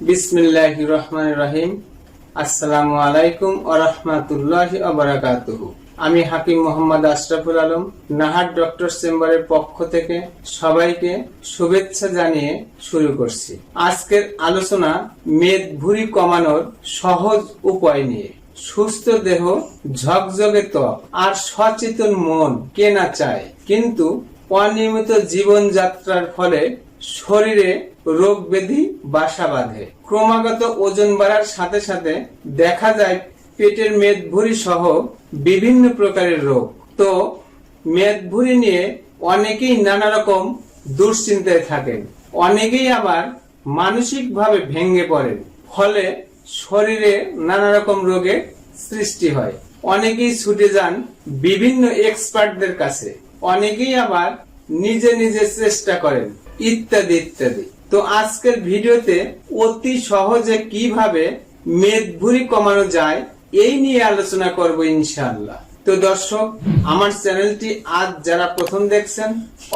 বিসমিল্লাহ রহমান রহিম। আসসালামু আলাইকুম আরহামাতুল্লাহ আবরাকাতুহ আমি হাকিম মোহাম্মদ আশরাফুল আলম, নাহার ডক্টর চেম্বারের পক্ষ থেকে সবাইকে শুভেচ্ছা জানিয়ে শুরু করছি। আজকের আলোচনা মেদ ভুঁড়ি কমানোর সহজ উপায় নিয়ে। সুস্থ দেহ, ঝকঝকে ত্বক আর সচেতন মন কে না চায়। কিন্তু অনিয়মিত জীবনযাত্রার ফলে শরীরে রোগ ব্যাধি, বাসা বাঁধে। ক্রমাগত ওজন বাড়ার সাথে সাথে দেখা যায় পেটের মেদ ভুঁড়ি সহ বিভিন্ন প্রকারের রোগ। তো মেদ ভুঁড়ি নিয়ে অনেকেই নানা রকম দুশ্চিন্তায় থাকেন। অনেকেই আবার মানসিক ভাবে ভেঙে পড়েন। ফলে শরীরে নানা রকম রোগের সৃষ্টি হয়। অনেকেই ছুটে যান বিভিন্ন এক্সপার্টদের কাছে। অনেকেই আবার নিজে নিজে চেষ্টা করেন। ইত্যাদি ইত্যাদি। তো আজকের ভিডিওতে অতি সহজে কীভাবে মেদ ভুঁড়ি কমানো যায়, এই নিয়ে আলোচনা করব ইনশাআল্লাহ। তো দর্শক, আমার চ্যানেলটি আজ যারা প্রথম দেখছেন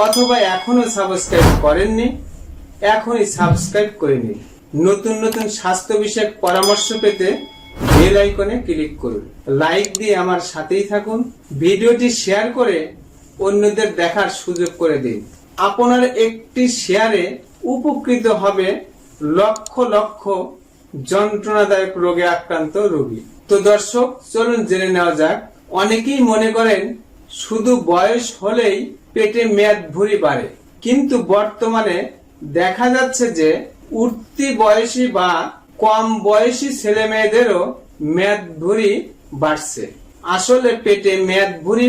অথবা এখনও সাবস্ক্রাইব করেননি, এখনই সাবস্ক্রাইব করে নিন। নতুন নতুন স্বাস্থ্য বিষয়ক পরামর্শ পেতে বেল আইকনে ক্লিক করুন। লাইক দিয়ে আমার সাথেই থাকুন। ভিডিওটি শেয়ার করে অন্যদের দেখার সুযোগ করে দিন। আপনার একটি শেয়ারে উপকৃত হবে লক্ষ লক্ষ যন্ত্রণাদায়ক রোগে আক্রান্ত রোগী। তো দর্শক, চলুন জেনে নেওয়া যাক। অনেকেই মনে করেন, শুধু বয়স হলেই পেটে মেদ ভুঁড়ি বাড়ে। কিন্তু বর্তমানে দেখা যাচ্ছে যে, উঠতি বয়সী বা কম বয়সী ছেলে মেয়েদেরও মেদ ভুঁড়ি বাড়ছে। আসলে পেটে মেদ ভুঁড়ি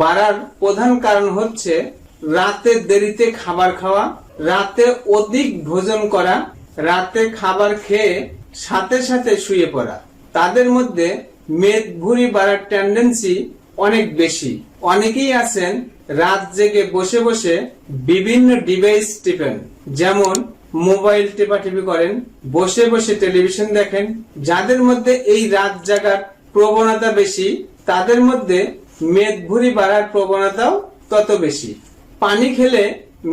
বাড়ার প্রধান কারণ হচ্ছে রাতে দেরিতে খাবার খাওয়া, রাতে অধিক ভোজন করা, রাতে খাবার খেয়ে সাথে সাথে শুয়ে পড়া। তাদের মধ্যে মেদ ভুঁড়ি বাড়ার টেন্ডেন্সি অনেক বেশি। অনেকেই আছেন রাত জেগে বসে বসে বিভিন্ন ডিভাইস টিপেন। যেমন মোবাইল টেপাটিপি করেন, বসে বসে টেলিভিশন দেখেন। যাদের মধ্যে এই রাত জাগার প্রবণতা বেশি, তাদের মধ্যে মেদ ভুঁড়ি বাড়ার প্রবণতাও তত বেশি। পানি খেলে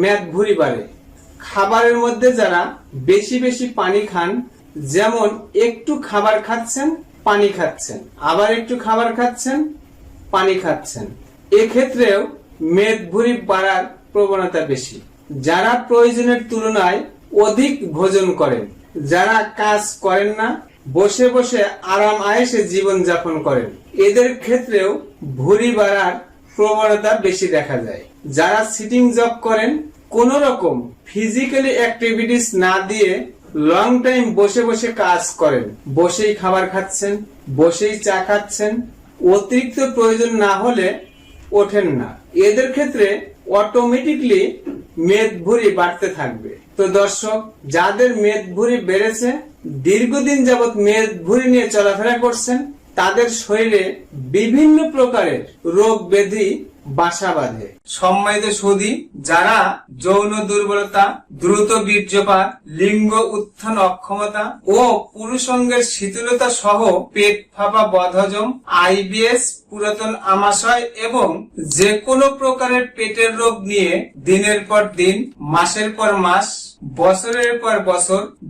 মেদ ভুঁড়ি বাড়ে। খাবারের মধ্যে যারা বেশি বেশি পানি খান, যেমন একটু খাবার খাচ্ছেন, পানি খাচ্ছেন। আবার একটু খাবার খাচ্ছেন, পানি খাচ্ছেন। এক্ষেত্রেও মেদ ভুঁড়ি বাড়ার প্রবণতা বেশি। যারা প্রয়োজনের তুলনায় অধিক ভোজন করেন, যারা কাজ করেন না, বসে বসে আরাম আয়েসে জীবন যাপন করেন। এদের ক্ষেত্রেও ভুঁড়ি বাড়ার প্রবণতা বেশি দেখা যায়। যারা সিটিং জব করেন কোন রকম ফিজিক্যালি অ্যাক্টিভিটিস না দিয়ে লং টাইম বসে বসে কাজ করেন। বসেই খাবার খাচ্ছেন, বসেই চা খাচ্ছেন, অতিরিক্ত প্রয়োজন না হলে ওঠেন না। এদের ক্ষেত্রে অটোমেটিকলি মেদ ভুঁড়ি বাড়তে থাকবে। তো দর্শক, যাদের মেদ ভুঁড়ি বেড়েছে, দীর্ঘদিন যাবৎ মেদ ভুঁড়ি নিয়ে চলাফেরা করছেন, তাদের শরীরে বিভিন্ন প্রকারের রোগ ব্যাধি বাসা বাঁধে। সম্মানিত সুদী যারা যৌন দুর্বলতা, দ্রুত বীর্যপাত, লিঙ্গ উত্থান অক্ষমতা ও পুরুষঙ্গের শীতলতা সহ পেট ফাঁপা বদহজম, আইবিএস, পুরাতন আমাশয় এবং যে কোনো প্রকারের পেটের রোগ নিয়ে দিনের পর দিন, মাসের পর মাস, বছরের পর বছর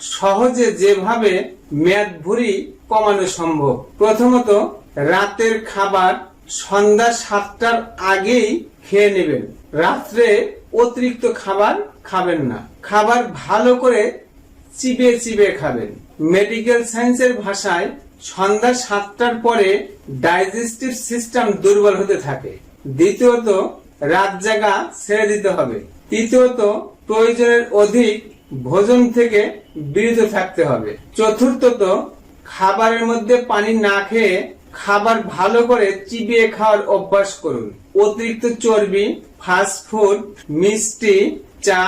সহজে যেভাবে মেদ ভুঁড়ি কমানো সম্ভব। প্রথমত, রাতের খাবার সন্ধ্যা সাতটার আগেই খেয়ে নেবেন। রাত্রে অতিরিক্ত খাবার খাবেন না। খাবার ভালো করে চিবিয়ে চিবিয়ে খাবেন। মেডিকেল সায়েন্সের ভাষায় সন্ধ্যা সাতটার পরে ডাইজেস্টিভ সিস্টেম দুর্বল হতে থাকে। দ্বিতীয়ত, রাত জাগা ছেড়ে দিতে হবে। তৃতীয়ত, প্রয়োজনের অধিক ভোজন থেকে বিরত থাকতে হবে। চতুর্থত, খাবারের মধ্যে পানি না খেয়ে খাবার ভালো করে চিবিয়ে খাওয়ার অভ্যাস করুন। অতিরিক্ত চর্বি ফাস্ট ফুড মিষ্টি, চা,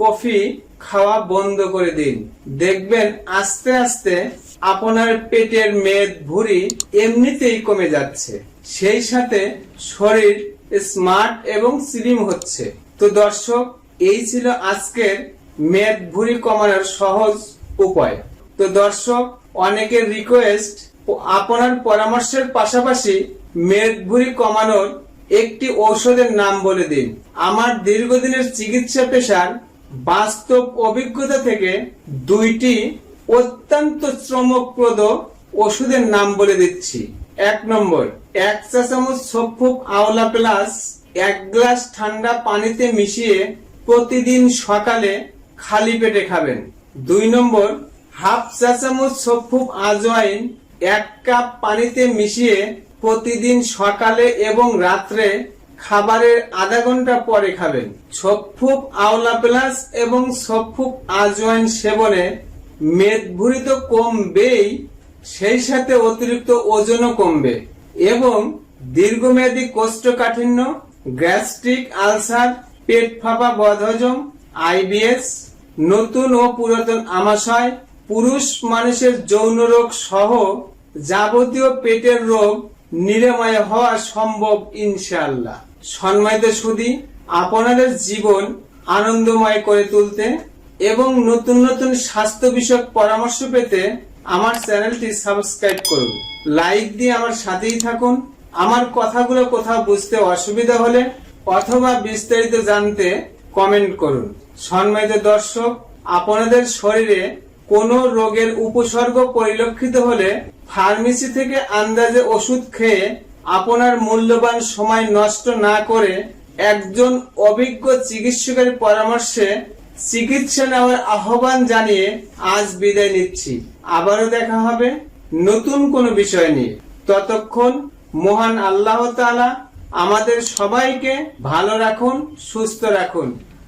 কফি খাওয়া বন্ধ করে দিন। দেখবেন আস্তে আস্তে আপনার পেটের মেদ ভুঁড়ি এমনিতেই কমে যাচ্ছে। সেই সাথে শরীর স্মার্ট এবং স্লিম হচ্ছে। তো দর্শক, এই ছিল আজকের মেদ ভুঁড়ি কমানোর সহজ উপায়। তো দর্শক, অনেকের রিকোয়েস্ট আপনার পরামর্শের পাশাপাশি মেদ ভুঁড়ি কমানোর একটি ঔষধের নাম বলে দিন। আমার দীর্ঘদিনের চিকিৎসা পেশার বাস্তব অভিজ্ঞতা থেকে দুইটি অত্যন্ত শ্রমপ্রদ ওষুধের নাম বলে দিচ্ছি। এক নম্বর, এক চা চামচ সফুক আওলা প্লাস এক গ্লাস ঠান্ডা পানিতে মিশিয়ে প্রতিদিন সকালে খালি পেটে খাবেন। দুই নম্বর, হাফ চা চামচ সফুক আজওয়াইন এক কাপ পানিতে মিশিয়ে প্রতিদিন সকালে এবং রাত্রে খাবারের আধা ঘণ্টা পরে খাবেন। সফুক আওলা প্লাস এবং সফুক আজওয়াইন সেবনে মেদভুরি তো কমবেই সেই সাথে অতিরিক্ত ওজনও কমবে। এবং দীর্ঘমেয়াদী কোষ্ঠকাঠিন্য, গ্যাস্ট্রিক আলসার, পেট ফাঁপা বদহজম, আইবিএস নতুন ও পুরাতন আমাশয়, পুরুষ মানুষের যৌন রোগ সহ যাবতীয় পেটের রোগ নিরাময় হওয়া সম্ভব ইনশাআল্লাহ। সম্মানিত সুদী, আপনাদের জীবন আনন্দময় করে তুলতে এবং নতুন নতুন স্বাস্থ্য বিষয়ক পরামর্শ পেতে আমার চ্যানেলটি সাবস্ক্রাইব করুন। লাইক দিয়ে আমার সাথেই থাকুন। আমার কথাগুলো কোথাও বুঝতে অসুবিধা হলে অথবা বিস্তারিত জানতে কমেন্ট করুন। সম্মানিত দর্শক, আপনাদের শরীরে কোনো রোগের উপসর্গ পরিলক্ষিত হলে ফার্মেসি থেকে আন্দাজে ওষুধ খেয়ে আপনার মূল্যবান সময় নষ্ট না করে একজন অভিজ্ঞ চিকিৎসকের পরামর্শে চিকিৎসা নেওয়ার আহ্বান জানিয়ে আজ বিদায় নিচ্ছি। আবারও দেখা হবে নতুন কোনো বিষয় নিয়ে। ততক্ষণ মহান আল্লাহ তাআলা আমাদের সবাইকে ভালো রাখুন, সুস্থ রাখুন।